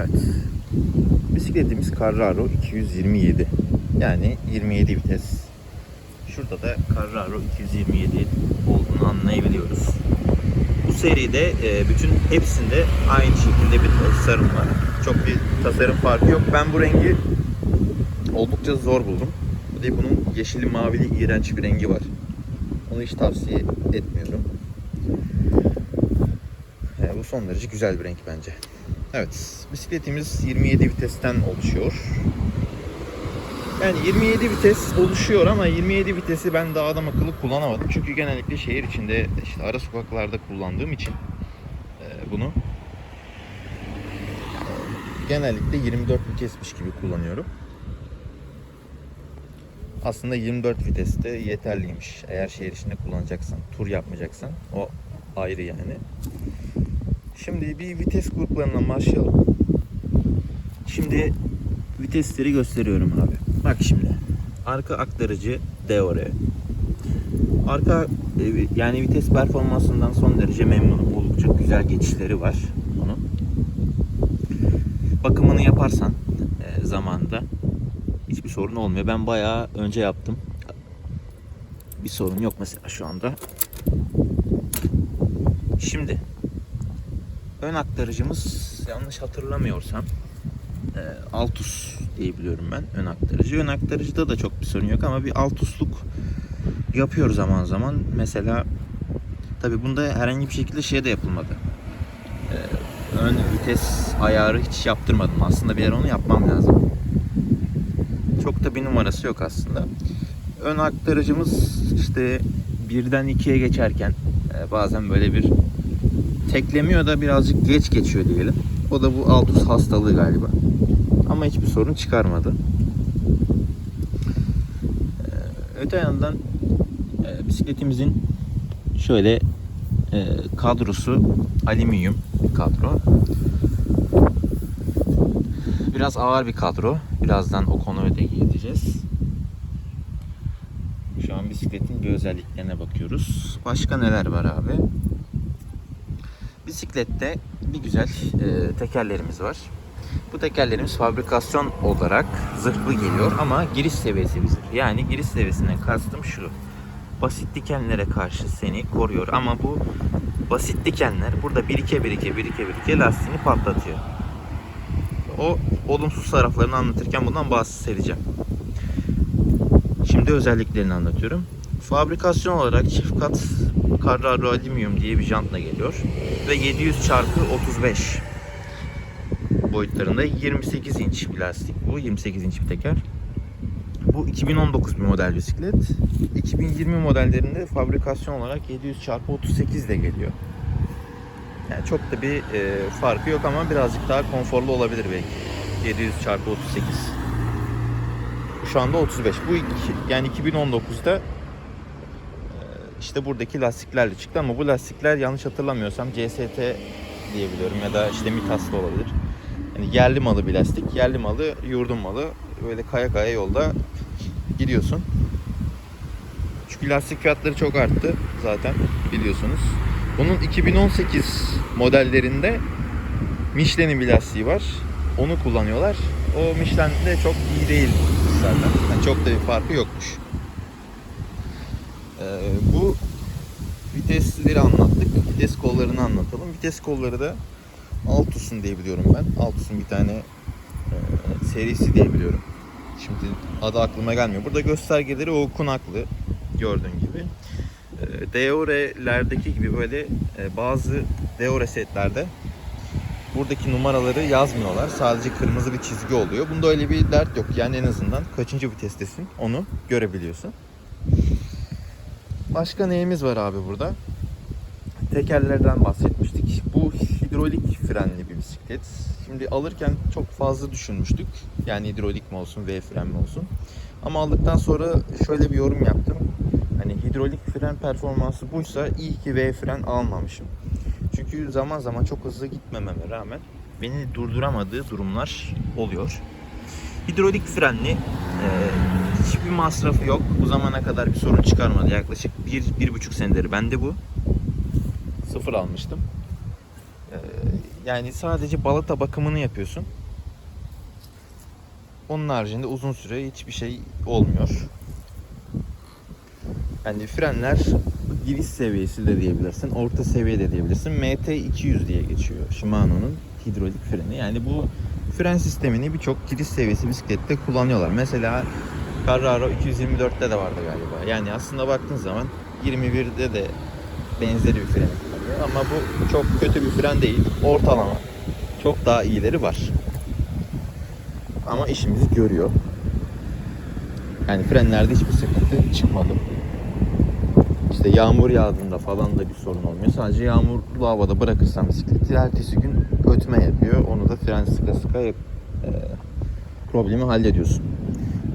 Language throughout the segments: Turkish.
Evet. Bisikletimiz Carraro 227. Yani 27 vites. Şurada da Carraro 227 olduğunu anlayabiliyoruz. Bu seride e, bütün hepsinde aynı şekilde bir tasarım var. Çok bir tasarım farkı yok. Ben bu rengi oldukça zor buldum. Bir de bunun yeşili mavili iğrenç bir rengi var. Onu hiç tavsiye etmiyorum. E, bu son derece güzel bir renk bence. Evet, bisikletimiz 27 vitesten oluşuyor. Yani 27 vites oluşuyor ama 27 vitesi ben daha adam akıllı kullanamadım. Çünkü genellikle şehir içinde işte ara sokaklarda kullandığım için e, bunu e, genellikle 24 vitesmiş gibi kullanıyorum. Aslında 24 viteste yeterliymiş. Eğer şehir içinde kullanacaksan, tur yapmayacaksan o ayrı yani. Şimdi bir vites gruplarından başlayalım. Şimdi vitesleri gösteriyorum abi. Bak şimdi. Arka aktarıcı Deore. Arka e, yani vites performansından son derece memnunum. Oldukça güzel geçişleri var onun. Bakımını yaparsan e, zamanında hiçbir sorun olmuyor. Ben bayağı önce yaptım. Bir sorun yok mesela şu anda. Şimdi ön aktarıcımız yanlış hatırlamıyorsam e, Altus diye biliyorum ben ön aktarıcı. Ön aktarıcıda da çok bir sorun yok ama bir Altusluk yapıyor zaman zaman. Mesela tabi bunda herhangi bir şekilde şey de yapılmadı. E, ön vites ayarı hiç yaptırmadım. Aslında bir yer onu yapmam lazım. Çok da bir numarası yok aslında. Ön aktarıcımız işte birden ikiye geçerken e, bazen böyle bir teklemiyor da birazcık geç geçiyor diyelim. O da bu Altus hastalığı galiba. Ama hiçbir sorun çıkarmadı. Ee, Öte yandan e, bisikletimizin şöyle e, kadrosu alüminyum kadro. Biraz ağır bir kadro. Birazdan o konuya da gideceğiz. Şu an bisikletin bir özelliklerine bakıyoruz. Başka neler var abi? Bisiklette bir güzel e, tekerlerimiz var. Bu tekerlerimiz fabrikasyon olarak zırhlı geliyor ama giriş seviyesi bir. Yani giriş seviyesine kastım şu. Basit dikenlere karşı seni koruyor ama bu basit dikenler burada birike birike birike birike lastiğini patlatıyor. O olumsuz taraflarını anlatırken bundan bahsedeceğim. Şimdi özelliklerini anlatıyorum. Fabrikasyon olarak çift kat Carraro Alüminyum diye bir jantla geliyor. Ve 700 çarpı 35 boyutlarında 28 inç bir lastik bu. 28 inç bir teker. Bu 2019 bir model bisiklet. 2020 modellerinde fabrikasyon olarak 700 çarpı 38 de geliyor. Yani çok da bir e, farkı yok ama birazcık daha konforlu olabilir belki. 700 çarpı 38. Şu anda 35. Bu iki, yani 2019'da e, işte buradaki lastiklerle çıktı ama bu lastikler yanlış hatırlamıyorsam CST diyebiliyorum ya da işte Mitas olabilir. Yani yerli malı bir lastik. Yerli malı, yurdum malı. Böyle kaya kaya yolda gidiyorsun. Çünkü lastik fiyatları çok arttı zaten biliyorsunuz. Bunun 2018 modellerinde Michelin'in bir lastiği var. Onu kullanıyorlar. O Michelin de çok iyi değil zaten. Yani çok da bir farkı yokmuş. Ee, bu vitesleri anlattık. Vites kollarını anlatalım. Vites kolları da Altus'un diye biliyorum ben. Altus'un bir tane e, serisi diye biliyorum. Şimdi adı aklıma gelmiyor. Burada göstergeleri okunaklı gördüğün gibi. E, Deore'lerdeki gibi böyle e, bazı Deore setlerde buradaki numaraları yazmıyorlar. Sadece kırmızı bir çizgi oluyor. Bunda öyle bir dert yok. Yani en azından kaçıncı vitestesin onu görebiliyorsun. Başka neyimiz var abi burada? Tekerlerden bahsetmiştik. Bu hidrolik frenli bir bisiklet. Şimdi alırken çok fazla düşünmüştük. Yani hidrolik mi olsun, V fren mi olsun. Ama aldıktan sonra şöyle bir yorum yaptım. Hani hidrolik fren performansı buysa iyi ki V fren almamışım. Çünkü zaman zaman çok hızlı gitmememe rağmen beni durduramadığı durumlar oluyor. Hidrolik frenli e, hiçbir masrafı yok. Bu zamana kadar bir sorun çıkarmadı. Yaklaşık 1-1,5 senedir bende bu. Sıfır almıştım. Ee, Yani sadece balata bakımını yapıyorsun. Onun haricinde uzun süre hiçbir şey olmuyor. Yani frenler giriş seviyesi de diyebilirsin, orta seviye de diyebilirsin. MT200 diye geçiyor Shimano'nun hidrolik freni. Yani bu fren sistemini birçok giriş seviyesi bisiklette kullanıyorlar. Mesela Carraro 224'te de vardı galiba. Yani aslında baktığın zaman 21'de de benzeri bir fren kullanıyor. Ama bu çok kötü bir fren değil. Ortalama. Çok daha iyileri var. Ama işimizi görüyor. Yani frenlerde hiçbir sıkıntı çıkmadı. İşte yağmur yağdığında falan da bir sorun olmuyor. Sadece yağmurlu havada bırakırsan bisikleti ertesi gün ötme yapıyor. Onu da fren sıka sıka e, problemi hallediyorsun.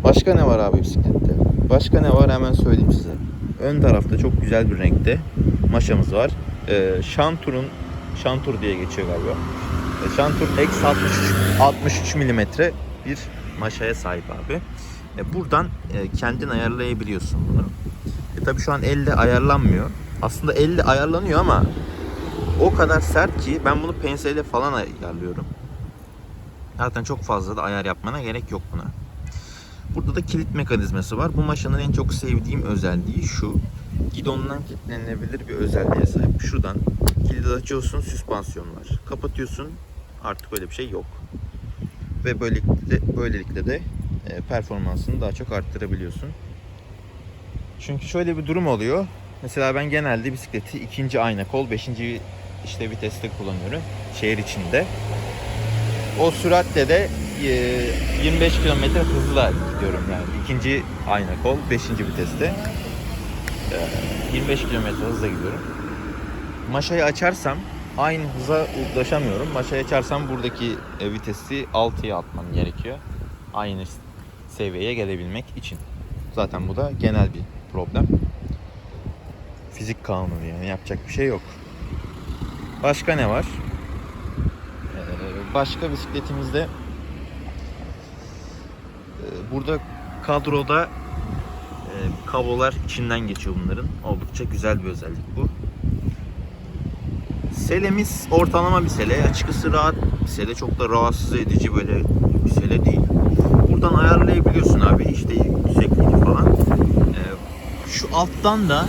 Başka ne var abi bisiklette? Başka ne var hemen söyleyeyim size. Ön tarafta çok güzel bir renkte maşamız var. E, Şantur'un Şantur diye geçiyor galiba. E, Şantur X63 63 milimetre bir maşaya sahip abi. E, buradan e, kendin ayarlayabiliyorsun bunu. E tabi şu an elle ayarlanmıyor. Aslında elle ayarlanıyor ama o kadar sert ki ben bunu penseyle falan ayarlıyorum. Zaten çok fazla da ayar yapmana gerek yok buna. Burada da kilit mekanizması var. Bu maşanın en çok sevdiğim özelliği şu. Gidondan kilitlenilebilir bir özelliğe sahip. Şuradan kilidi açıyorsun, süspansiyon var. Kapatıyorsun, artık öyle bir şey yok. Ve böylelikle, böylelikle de e, performansını daha çok arttırabiliyorsun. Çünkü şöyle bir durum oluyor. Mesela ben genelde bisikleti ikinci ayna kol, beşinci işte viteste kullanıyorum. Şehir içinde. O süratle de 25 kilometre hızla gidiyorum yani. ikinci ayna kol, beşinci viteste. E, 25 kilometre hızla gidiyorum. Maşayı açarsam aynı hıza ulaşamıyorum. Maşayı açarsam buradaki e, vitesi 6'ya atmam gerekiyor. Aynı seviyeye gelebilmek için. Zaten bu da genel bir problem. Fizik kanunu yani yapacak bir şey yok. Başka ne var? Ee, başka bisikletimizde burada kadroda e, kablolar içinden geçiyor bunların. Oldukça güzel bir özellik bu. Selemiz ortalama bir sele. Açıkçası rahat bir sele. Çok da rahatsız edici böyle bir sele değil. Buradan ayarlayabiliyorsun abi. İşte yüksekliği falan. Ee, şu alttan da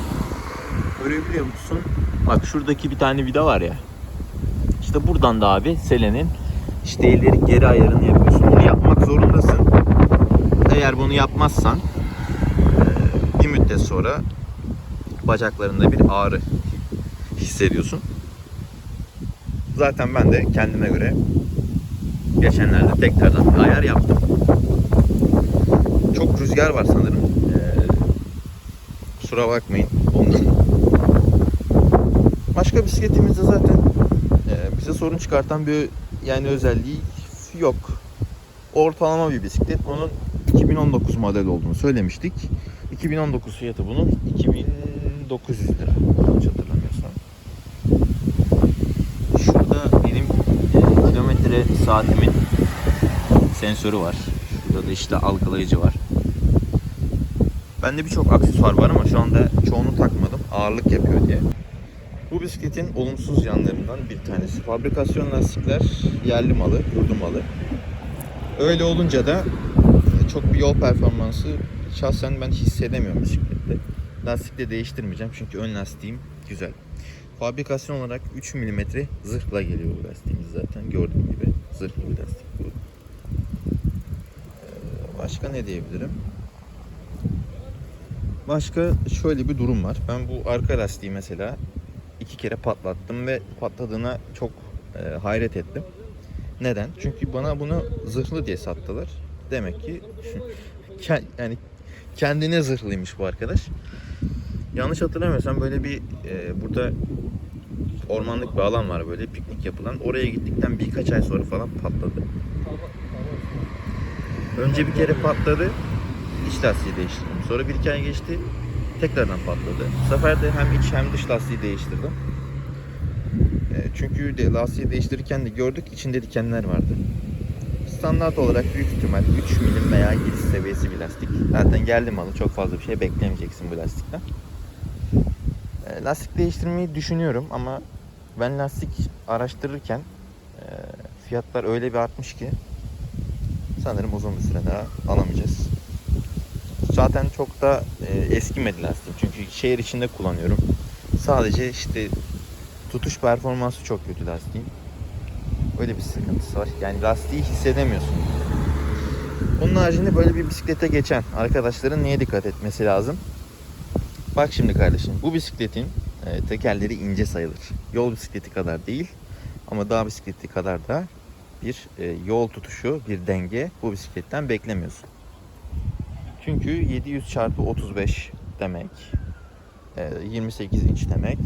görebiliyor musun? Bak şuradaki bir tane vida var ya. İşte buradan da abi selenin işte ileri geri ayarını yapıyorsun. Bunu yapmak zorundasın. Eğer bunu yapmazsan e, bir müddet sonra bacaklarında bir ağrı hissediyorsun. Zaten ben de kendime göre geçenlerde tekrardan bir ayar yaptım. Çok rüzgar var sanırım. Ee, kusura bakmayın ondan. Başka bisikletimizde zaten e, bize sorun çıkartan bir yani özelliği yok. Ortalama bir bisiklet. Bunun 2019 model olduğunu söylemiştik. 2019 fiyatı bunun 2900 lira. Yanlış hatırlamıyorsam. Şurada benim e, kilometre saatimin sensörü var. Şurada da işte algılayıcı var. Bende birçok aksesuar var ama şu anda çoğunu takmadım. Ağırlık yapıyor diye. Bu bisikletin olumsuz yanlarından bir tanesi. Fabrikasyon lastikler yerli malı, yurdu malı. Öyle olunca da çok bir yol performansı şahsen ben hissedemiyorum bisiklette. Lastik de değiştirmeyeceğim çünkü ön lastiğim güzel. Fabrikasyon olarak 3 mm zırhla geliyor bu lastiğimiz zaten. Gördüğüm gibi zırhlı bir lastik bu. Ee, Başka ne diyebilirim? Başka şöyle bir durum var. Ben bu arka lastiği mesela iki kere patlattım ve patladığına çok e, hayret ettim. Neden? Çünkü bana bunu zırhlı diye sattılar. Demek ki yani kendine zırhlıymış bu arkadaş. Yanlış hatırlamıyorsam böyle bir e, burada ormanlık bir alan var böyle piknik yapılan. Oraya gittikten birkaç ay sonra falan patladı. Önce bir kere patladı. İç lastiği değiştirdim. Sonra bir iki ay geçti. Tekrardan patladı. Bu sefer de hem iç hem dış lastiği değiştirdim. E, Çünkü de lastiği değiştirirken de gördük içinde dikenler vardı. Standart olarak büyük ihtimal 3 milim veya giriş seviyesi bir lastik. Zaten geldi malı çok fazla bir şey beklemeyeceksin bu lastikten. E, Lastik değiştirmeyi düşünüyorum ama ben lastik araştırırken fiyatlar öyle bir artmış ki sanırım uzun bir süre daha alamayacağız. Zaten çok da e, eskimedi lastiğim çünkü şehir içinde kullanıyorum. Sadece işte tutuş performansı çok kötü lastiğin. Öyle bir sıkıntısı var. Yani lastiği hissedemiyorsun. Bunun haricinde böyle bir bisiklete geçen arkadaşların neye dikkat etmesi lazım? Bak şimdi kardeşim bu bisikletin e, tekerleri ince sayılır. Yol bisikleti kadar değil ama dağ bisikleti kadar da bir e, yol tutuşu, bir denge bu bisikletten beklemiyorsun. Çünkü 700 çarpı 35 demek, e, 28 inç demek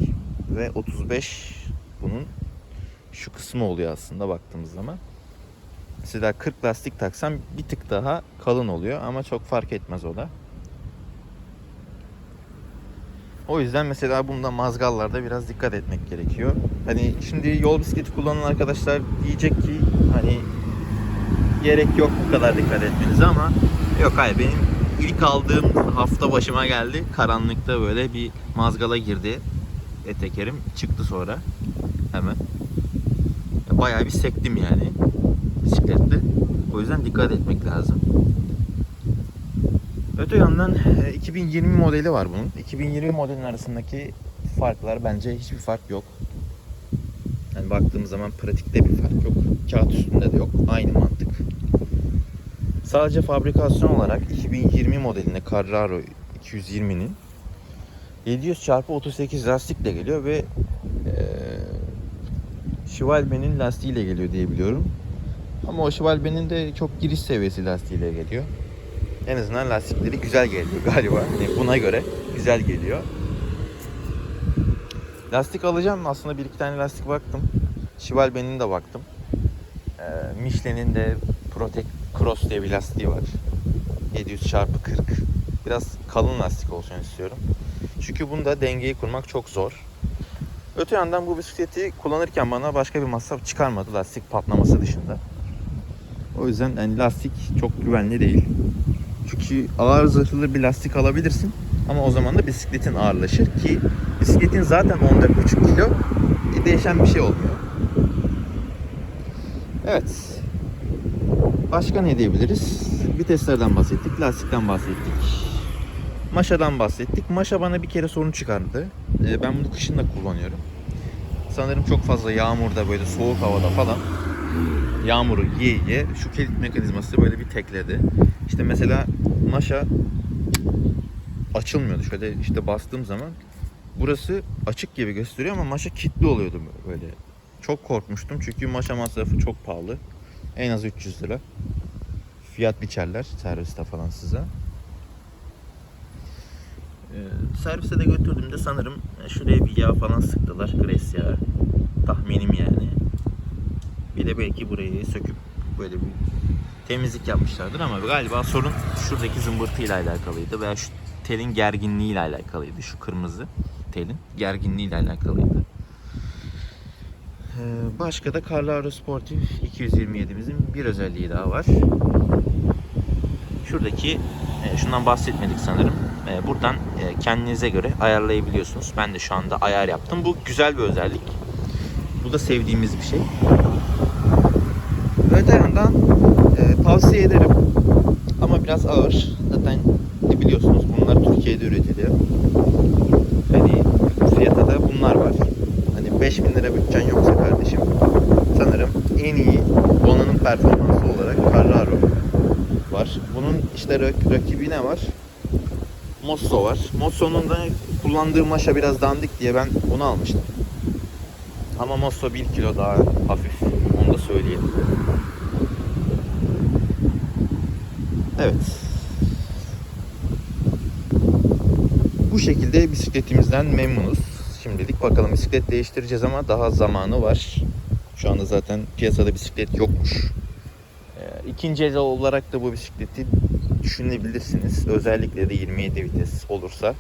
ve 35 bunun şu kısmı oluyor aslında baktığımız zaman. Mesela 40 lastik taksam bir tık daha kalın oluyor ama çok fark etmez o da. O yüzden mesela bunda mazgallarda biraz dikkat etmek gerekiyor. Hani şimdi yol bisikleti kullanan arkadaşlar diyecek ki hani gerek yok bu kadar dikkat etmenize ama yok hayır benim ilk aldığım hafta başıma geldi. Karanlıkta böyle bir mazgala girdi. E tekerim çıktı sonra hemen. Bayağı bir sektim yani bisiklette. O yüzden dikkat etmek lazım. Öte yandan e, 2020 modeli var bunun. 2020 modelin arasındaki farklar bence hiçbir fark yok. Yani baktığımız zaman pratikte bir fark yok. Kağıt üstünde de yok. Aynı mantık. Sadece fabrikasyon olarak 2020 modelinde Carraro 220'nin 700 çarpı 38 lastikle geliyor ve Schwalbe'nin lastiğiyle geliyor diye biliyorum. Ama o Schwalbe'nin de çok giriş seviyesi lastiğiyle geliyor. En azından lastikleri güzel geliyor galiba. Yani buna göre güzel geliyor. Lastik alacağım. Aslında bir iki tane lastik baktım. Schwalbe'nin de baktım. Ee, Michelin'in de Protect Cross diye bir lastiği var. 700 çarpı 40. Biraz kalın lastik olsun istiyorum. Çünkü bunda dengeyi kurmak çok zor. Öte yandan bu bisikleti kullanırken bana başka bir masraf çıkarmadı lastik patlaması dışında. O yüzden yani lastik çok güvenli değil. Çünkü ağır zırhlı bir lastik alabilirsin. Ama o zaman da bisikletin ağırlaşır ki bisikletin zaten 14,5 kilo e, değişen bir şey olmuyor. Evet. Başka ne diyebiliriz? Viteslerden bahsettik, lastikten bahsettik. Maşadan bahsettik. Maşa bana bir kere sorun çıkardı. Ee, Ben bunu kışın da kullanıyorum. Sanırım çok fazla yağmurda böyle soğuk havada falan yağmuru yiye yiye şu kilit mekanizması böyle bir tekledi. İşte mesela maşa açılmıyordu. Şöyle işte bastığım zaman burası açık gibi gösteriyor ama maşa kilitli oluyordu böyle. Çok korkmuştum çünkü maşa masrafı çok pahalı. En az 300 lira. Fiyat biçerler serviste falan size. Servise de götürdüğümde sanırım şuraya bir yağ falan sıktılar. Gres yağı. Tahminim yani. Bir de belki burayı söküp böyle bir temizlik yapmışlardır ama galiba sorun şuradaki zımbırtıyla alakalıydı veya şu telin gerginliğiyle alakalıydı. Şu kırmızı telin gerginliğiyle alakalıydı. Ee, Başka da Carraro Sportif 227'mizin bir özelliği daha var. Şuradaki e, şundan bahsetmedik sanırım. E, Buradan e, kendinize göre ayarlayabiliyorsunuz. Ben de şu anda ayar yaptım. Bu güzel bir özellik. Bu da sevdiğimiz bir şey. Öte yandan e, tavsiye ederim. Ama biraz ağır. Zaten biliyorsunuz bunlar Türkiye'de üretiliyor. Hani fiyata da bunlar var. Hani 5000 lira bütçen yoksa kardeşim sanırım en iyi donanım performansı olarak Carraro işte rak- rakibi ne var? Mosso var. Mosso'nun da kullandığı maşa biraz dandik diye ben bunu almıştım. Ama Mosso 1 kilo daha hafif. Onu da söyleyelim. Evet. Bu şekilde bisikletimizden memnunuz. Şimdilik bakalım bisiklet değiştireceğiz ama daha zamanı var. Şu anda zaten piyasada bisiklet yokmuş. İkinci el olarak da bu bisikleti düşünebilirsiniz. Özellikle de 27 vites olursa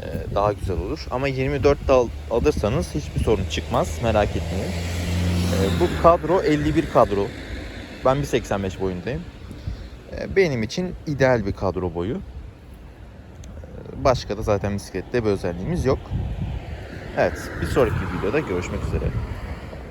e, daha güzel olur. Ama 24 de al- alırsanız hiçbir sorun çıkmaz. Merak etmeyin. E, Bu kadro 51 kadro. Ben 1.85 boyundayım. E, Benim için ideal bir kadro boyu. Başka da zaten bisiklette bir özelliğimiz yok. Evet, bir sonraki videoda görüşmek üzere.